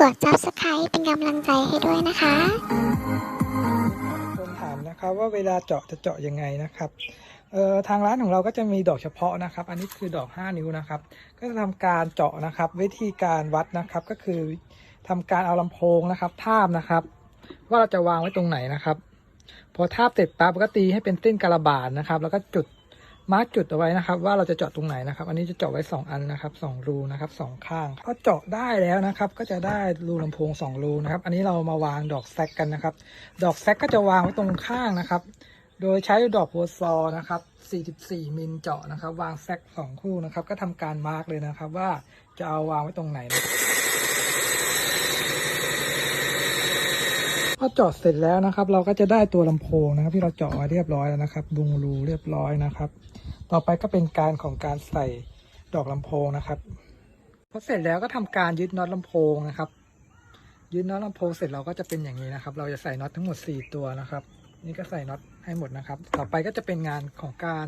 กด subscribe เป็นกำลังใจให้ด้วยนะคะคนถามนะครับว่าเวลาเจาะจะเจาะยังไงนะครับเอ่อทางร้านของเราก็จะมีดอกเฉพาะนะครับ อันนี้คือดอก 5 นิ้วนะครับ ก็จะทำการเจาะนะครับ วิธีการวัดนะครับก็คือทำการเอาลำโพงนะครับ ทาบนะครับ ว่าเราจะวางไว้ตรงไหนนะครับ พอทาบเสร็จปั๊บก็ตีให้เป็นเส้นกระบาดนะครับ แล้วก็จุด มาร์กจุดเอาไว้นะครับ ว่าเราจะเจาะตรงไหนนะครับ อันนี้จะเจาะไว้ 2 อันนะครับสองรูนะครับสองข้างพอเจาะได้แล้วนะครับ ก็จะได้รูลำโพงสองรูนะครับ อันนี้เรามาวางดอกแซกกันนะครับ ดอกแซกก็จะวางไว้ตรงข้างนะครับ โดยใช้ดอกโพซอนะครับ 44 มิลเจาะนะครับ วางแซกสองคู่นะครับ ก็ทำการมาร์กเลยนะครับ ว่าจะเอาวางไว้ตรงไหนนะ พอเจาะเสร็จแล้วนะครับ เราก็จะได้ตัวลำโพงนะครับ ที่เราเจาะไว้เรียบร้อยแล้วนะครับดุงรูเรียบร้อยนะครับ ต่อไปก็เป็นการของการใส่ดอกลำโพงนะครับพอเสร็จแล้วก็ทำการยึดน็อตลำโพงนะครับยึดน็อตลำโพงเสร็จเราก็จะเป็นอย่างนี้นะครับ เราจะใส่น็อตทั้งหมด 4 ตัวนะครับ นี่ก็ใส่น็อตให้หมดนะครับ ต่อไปก็จะเป็นงานของการ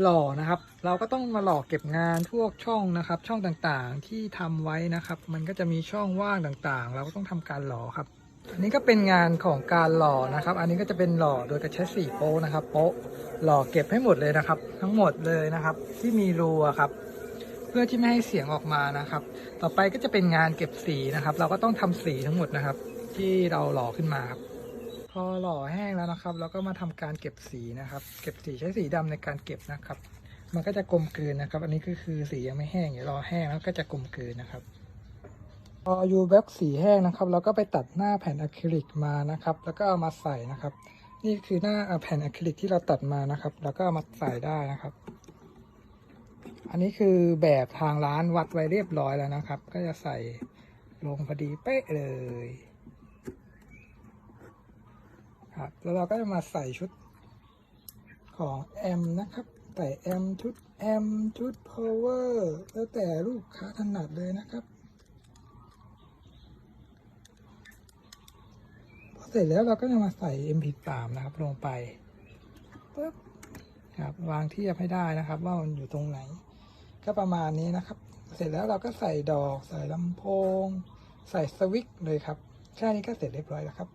หล่อนะครับ เราก็ต้องมาหล่อเก็บงานพวกช่องนะครับ ช่องต่างๆที่ทำไว้นะครับ มันก็จะมีช่องว่างต่างๆ เราก็ต้องทำการหล่อครับ อันนี้ก็เป็นงานของการหล่อนะครับ อันนี้ก็จะเป็นหล่อโดยการใช้สีโป๊ะนะครับ โป๊ะหล่อเก็บให้หมดเลยนะครับ ทั้งหมดเลยนะครับ ที่มีรูครับ เพื่อที่ไม่ให้เสียงออกมานะครับ ต่อไปก็จะเป็นงานเก็บสีนะครับ เราก็ต้องทำสีทั้งหมดนะครับ ที่เราหล่อขึ้นมาครับพอหล่อแห้งแล้วนะครับเราก็มาทำการเก็บสีนะครับ เก็บสีใช้สีดำในการเก็บนะครับ มันก็จะกลมกลืนนะครับ อันนี้ก็คือสียังไม่แห้งเดี๋ยวรอแห้งแล้วก็จะกลมกลืนนะครับ พอยูแบ็กสีแห้งนะครับ เราก็ไปตัดหน้าแผ่นอะคริลิกมานะครับ แล้วก็เอามาใส่นะครับ นี่คือหน้าแผ่นอะคริลิกที่เราตัดมานะครับ แล้วก็เอามาใส่ได้นะครับ อันนี้คือแบบทางร้านวัดไว้เรียบร้อยแล้วนะครับ ก็จะใส่ลงพอดีเป๊ะเลยครับแล้วเราก็จะมาใส่ชุดของแอมนะครับใส่แอมชุดแอมชุด power แล้วแต่ลูกค้าถนัดเลยนะครับพอ เสร็จแล้วเราก็จะมาใส่ MP3 นะครับลงไปปึ๊บครับวางเทียบให้ได้นะครับ ว่ามันอยู่ตรงไหน ก็ประมาณนี้นะครับ เสร็จแล้วเราก็ใส่ดอก ใส่ลำโพง ใส่สวิตช์เลยครับแค่นี้ก็เสร็จเรียบร้อยแล้วครับ